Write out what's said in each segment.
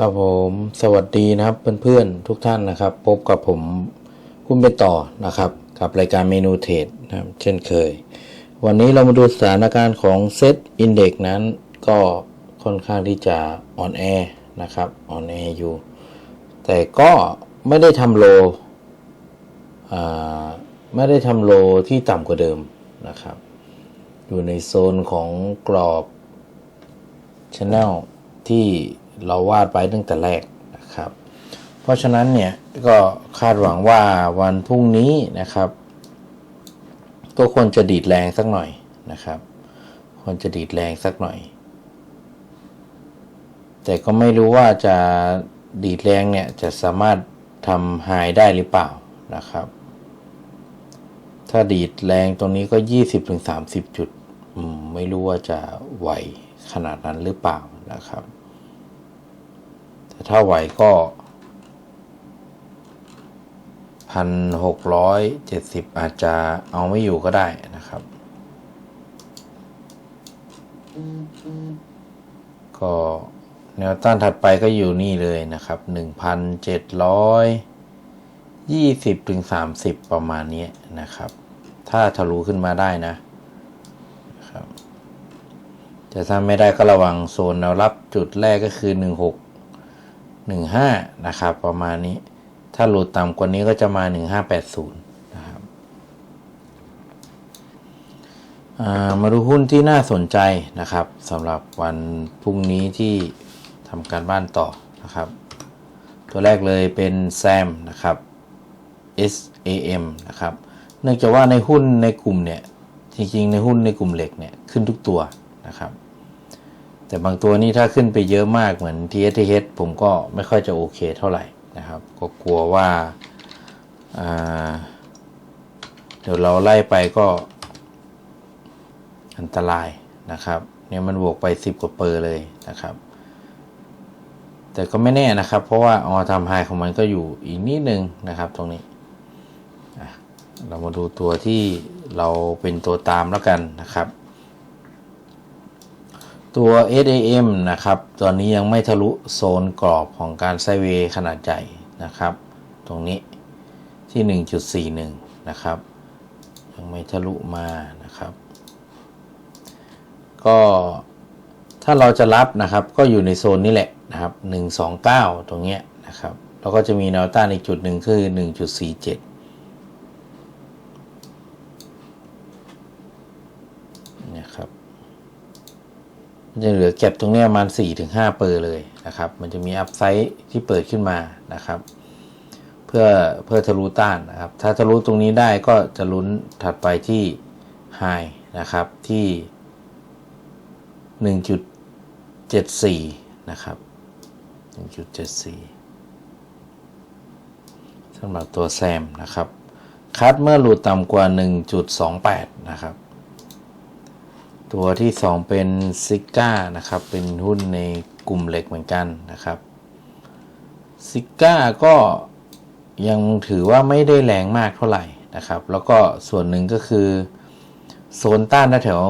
ครับผมสวัสดีนะครับเพื่อนๆทุกท่านนะครับ พบกับผมคุณเป็นต่อนะครับ กับรายการเมนูเทรดนะครับเช่นเคย วันนี้เรามาดูสถานการณ์ของเซตอินเด็กนั้นก็ค่อนข้างที่จะอ่อนแอนะครับอ่อนแออยู่ แต่ก็ไม่ได้ทำโลไม่ได้ทำโลที่ต่ำกว่าเดิมนะครับ อยู่ในโซนของกรอบ channel ที่ เราวาดไว้ตั้งแต่แรกนะครับ เพราะฉะนั้นเนี่ยก็คาดหวังว่าวันพรุ่งนี้นะครับ ก็ควรจะดีดแรงสักหน่อยนะครับควรจะดีดแรงสักหน่อย แต่ก็ไม่รู้ว่าจะดีดแรงเนี่ยจะสามารถทำไฮได้หรือเปล่านะครับ ถ้าดีดแรงตรงนี้ก็ 20-30 จุดอืมไม่รู้ว่าจะไหวขนาดนั้นหรือเปล่านะครับ ถ้าไหวก็พันหกร้อยเจ็ดสิบอาจจะเอาไม่อยู่ก็ได้นะครับ ก็แนวต้านถัดไปก็อยู่นี่เลยนะครับหนึ่งพันเจ็ดร้อยยี่สิบถึงสามสิบประมาณนี้นะครับ ถ้าทะลุขึ้นมาได้นะครับแต่ถ้าไม่ได้ก็ระวังโซนแนวรับจุดแรกก็คือ16 15 นะครับ ประมาณนี้ ถ้าหลุดต่ำกว่านี้ก็จะมา 1580 นะครับมาดูหุ้นที่น่าสนใจนะครับสำหรับวันพรุ่งนี้ที่ทำการบ้านต่อนะครับ ตัวแรกเลยเป็นแซมนะครับ SAM นะครับ เนื่องจากว่าในหุ้นในกลุ่มเนี่ย จริงๆ ในหุ้นในกลุ่มเหล็กเนี่ย ขึ้นทุกตัวนะครับ แต่บางตัวนี่ถ้าขึ้นไปเยอะมากเหมือน TSTH ผมก็ไม่ค่อยจะโอเคเท่าไหร่นะครับ ก็กลัวว่าาเดี๋ยวเราไล่ไปก็อันตรายนะครับ เนี่ยมันบวกไป 10 กว่าเปอร์เลยนะครับ แต่ก็ไม่แน่นะครับ เพราะว่าออทำไฮของมันก็อยู่อีกนิดนึงนะครับตรงนี้ เรามาดูตัวที่เราเป็นตัวตามแล้วกันนะครับ ตัว SAM นะครับ ตอนนี้ยังไม่ทะลุโซนกรอบของการไซเวยขนาดใหญ่นะครับ ตรงนี้ที่ 1.41 นะครับ ยังไม่ทะลุมานะครับ ก็ถ้าเราจะรับนะครับ ก็อยู่ในโซนนี้แหละนะครับ 129 ตรงเนี้ยนะครับ แล้วก็จะมีแนวต้านอีกจุดหนึ่งคือ 1.47 เนี่ยครับ มัน จะเหลือเก็บตรงนี้ประมาณ 4-5ถึงเปอร์เลยนะครับ มันจะมีอัพไซด์ที่เปิดขึ้นมานะครับ เพื่อเพื่อทะลุต้านนะครับ ถ้าทะลุตรงนี้ได้ก็จะลุ้นถัดไปที่ไฮนะครับที่ 1.74 นะครับ 1.74สำหรับตัวแซมนะครับ คัดเมื่อหลุดต่ำกว่า 1.28 นะครับ ตัวที่ 2 เป็นซิก้านะครับ เป็นหุ้นในกลุ่มเหล็กเหมือนกันนะครับซิก้าก็ยังถือว่าไม่ได้แรงมากเท่าไหร่นะครับ แล้วก็ส่วนหนึ่งก็คือโซนต้านแถว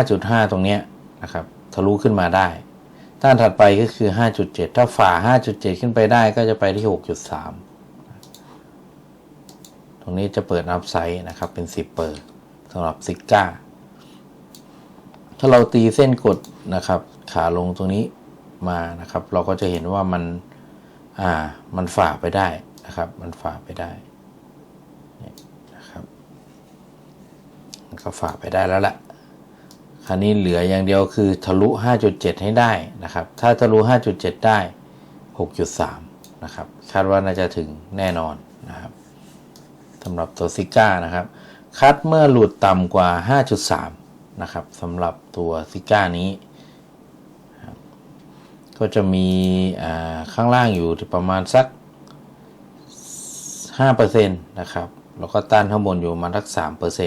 5.5 ตรงเนี้ยนะครับทะลุขึ้นมาได้ ต้านถัดไปก็คือ 5.7 ถ้าฝ่า 5.7 ขึ้นไปได้ก็จะไปที่ 6.3 ตรงนี้จะเปิดอัพไซด์นะครับเป็น 10 เปิดสำหรับซิก้า ถ้าเราตีเส้นกดนะครับ ขาลงตรงนี้มานะครับ เราก็จะเห็นว่ามันอ่ามันฝ่าไปได้นะครับ มันฝ่าไปได้นี่นะครับ มันก็ฝ่าไปได้แล้วแหละคราวนี้เหลืออย่างเดียวคือทะลุ 5.7 ให้ได้นะครับ ถ้าทะลุ 5.7 ได้ 6.3 นะครับ คาดว่าน่าจะถึงแน่นอนนะครับสำหรับตัวซิก้านะครับ คัดเมื่อหลุดต่ำกว่า 5.3 นะครับสำหรับตัวซิก้านี้ ก็จะมีข้างล่างอยู่ประมาณสัก 5%นะครับ แล้วก็ต้านข้างบนอยู่มาสัก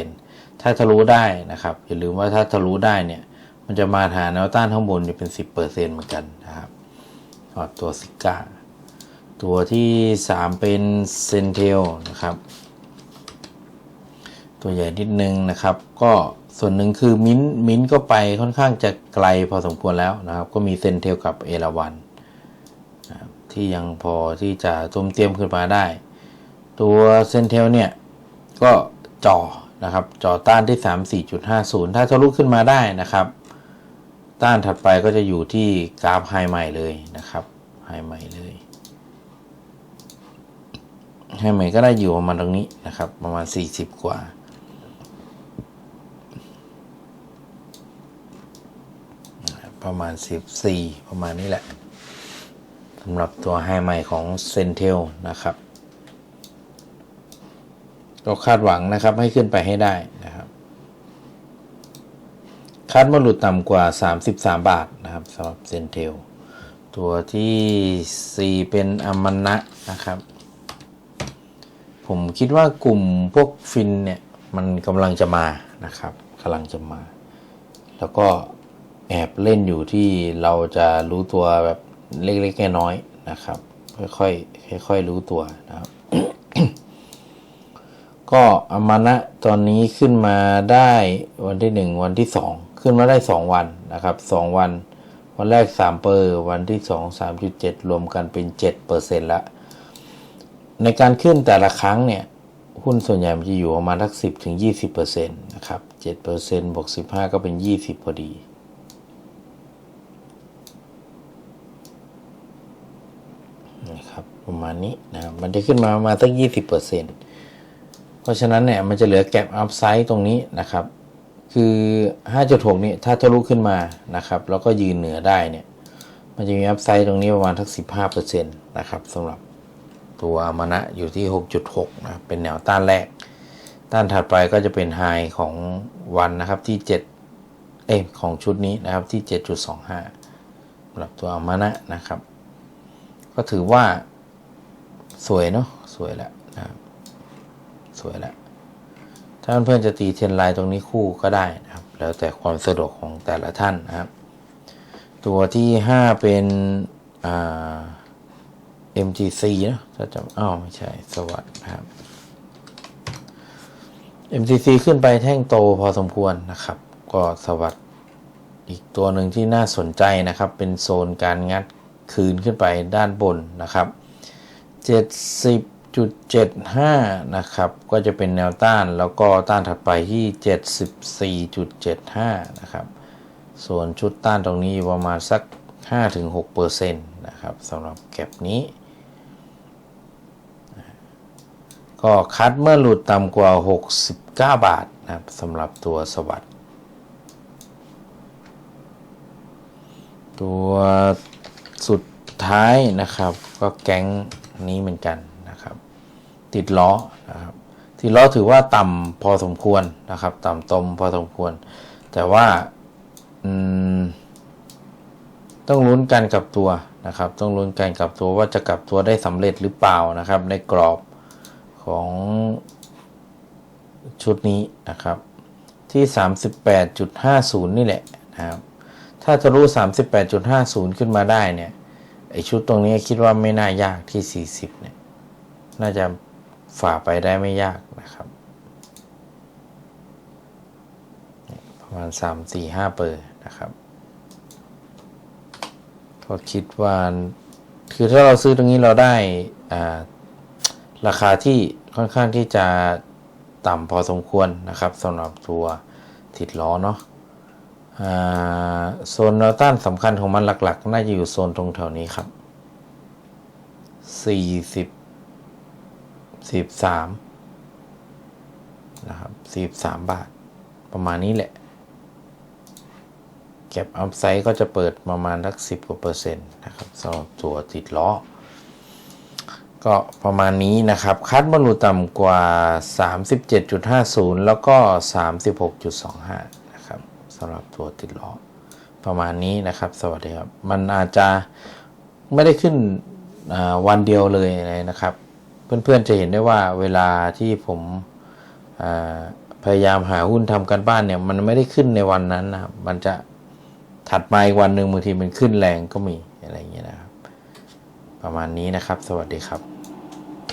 3%ถ้าทะลุได้นะครับ อย่าลืมว่าถ้าทะลุได้เนี่ย มันจะมาหาแนวต้านข้างบนจะเป็น 10%เหมือนกันนะครับสำหรับตัวซิก้าตัวที่ 3 เป็นเซนเทลนะครับ ตัวใหญ่นิดนึงนะครับก็ ส่วนหนึ่งคือมิ้นมิ้นก็ไปค่อนข้างจะไกลพอสมควรแล้วนะครับ ก็มีเซนเทลกับเอราวันที่ยังพอที่จะต้มเตรียมขึ้นมาได้ ตัวเซนเทลเนี่ย ก็จ่อนะครับจ่อต้านที่ 34.50 ถ้าทะลุขึ้นมาได้นะครับ ต้านถัดไปก็จะอยู่ที่กราฟไฮใหม่เลยนะครับไฮใหม่เลยไฮใหม่ก็ได้อยู่ประมาณตรงนี้นะครับ ประมาณ 40 กว่า ประมาณ 14 ประมาณนี้แหละสำหรับตัวไฮใหม่ของเซนเทลนะครับ ก็คาดหวังนะครับให้ขึ้นไปให้ได้นะครับคาดว่าหลุดต่ำกว่า 33 บาทนะครับสำหรับเซนเทลตัวที่ 4 เป็นอมนะนะครับ ผมคิดว่ากลุ่มพวกฟินเนี่ย มันกำลังจะมานะครับกำลังจะมา แล้วก็ แอบเล่นอยู่ที่เราจะรู้ตัวแบบเล็กๆน้อยๆนะครับ ค่อยๆค่อยๆรู้ตัวนะครับ ก็อมานะตอนนี้ขึ้นมาได้วันที่หนึ่งวันที่สองขึ้นมาได้สองวันนะครับสองวัน วันแรกสามเปอร์วันที่สองสามจุดเจ็ดรวมกันเป็นเจ็ดเปอร์เซ็นต์ละในการขึ้นแต่ละครั้งเนี่ย หุ้นส่วนใหญ่มันจะอยู่ประมาณทักสิบถึงยี่สิบเปอร์เซ็นต์นะครับเจ็ดเปอร์เซ็นต์บวกสิบห้าก็เป็นยี่สิบพอดี นะครับ ประมาณนี้นะครับมันจะขึ้นมาประมาณตั้งยี่สิบเปอร์เซ็นต์เพราะฉะนั้นเนี่ยมันจะเหลือแก็บอัพไซด์ตรงนี้นะครับ คือ 5.6 นี่ถ้าทะลุขึ้นมานะครับ แล้วก็ยืนเหนือได้เนี่ย มันจะมีอัพไซด์ตรงนี้ประมาณทัก 15%นะครับสำหรับตัวมานะอยู่ที่ 6.6 นะเป็นแนวต้านแรก ต้านถัดไปก็จะเป็นไฮของวันนะครับที่ 7 เอ้ของชุดนี้นะครับที่ 7.25สำหรับตัวมานะนะครับ ก็ถือว่า สวยเนาะสวยแล้วนะครับสวยแล้วถ้าเพื่อนๆจะตีเทรนไลน์ตรงนี้คู่ก็ได้นะครับ แล้วแต่ความสะดวกของแต่ละท่านนะครับ ตัวที่ 5 เป็นอ่า MTC นะถ้าจำอ้าวไม่ใช่สวัสดนะครับ MTC ขึ้นไปแท่งโตพอสมควรนะครับ ก็สวัสดอีกตัวหนึ่งที่น่าสนใจนะครับ เป็นโซนการงัดคืนขึ้นไปด้านบนนะครับ 70.75 นะครับ ก็จะเป็นแนวต้านแล้วก็ต้านถัดไปที่ 74.75 นะครับ ส่วนชุดต้านตรงนี้อยู่ประมาณสัก 5-6%นะครับสำหรับแก็บนี้ ก็คัดเมื่อหลุดต่ำกว่า 69 บาทนะครับสำหรับตัวสวัสดตัวสุดท้ายนะครับ ก็แก๊ง นี้เหมือนกันนะครับ ติดล้อนะครับติดล้อถือว่าต่ำพอสมควรนะครับ ต่ำตมพอสมควร แต่ว่าต้องลุ้นการกลับตัวนะครับ ต้องลุ้นการกลับตัวว่าจะกลับตัวได้สำเร็จหรือเปล่านะครับ ในกรอบของชุดนี้นะครับ ที่ 38.50 นี่แหละนะครับถ้าทะลุ38.50 ขึ้นมาได้เนี่ย ไอชุดตรงนี้คิดว่าไม่น่ายากที่ 40 เนี่ย น่าจะฝ่าไปได้ไม่ยากนะครับประมาณ 3 4 5 เปอร์นะครับก็คิดว่า คือถ้าเราซื้อตรงนี้เราได้อ่าราคาที่ค่อนข้างที่จะต่ำพอสมควรนะครับสำหรับตัวติดล้อเนาะ โซนแนวต้านสำคัญของมันหลัก ๆ น่าจะอยู่โซนตรงแถวนี้ครับสี่สิบสิบสามนะครับสี่สามบาท ประมาณนี้แหละ เก็บอัพไซด์ก็จะเปิดประมาณสักสิบกว่าเปอร์เซ็นต์นะครับสำหรับตัวติดล้อ ก็ประมาณนี้นะครับคัดบอลูต่ำกว่า 37.50 แล้วก็ 36.25 สำหรับตัวติดล้อประมาณนี้นะครับ สวัสดีครับ มันอาจจะไม่ได้ขึ้นวันเดียวเลยนะครับ เพื่อนๆจะเห็นได้ว่าเวลาที่ผมพยายามหาหุ้นทำกันบ้านเนี่ย มันไม่ได้ขึ้นในวันนั้นนะครับ มันจะถัดมาอีกวันหนึ่งบางทีมันขึ้นแรงก็มีอะไรอย่างเงี้ยนะครับ ประมาณนี้นะครับ สวัสดีครับ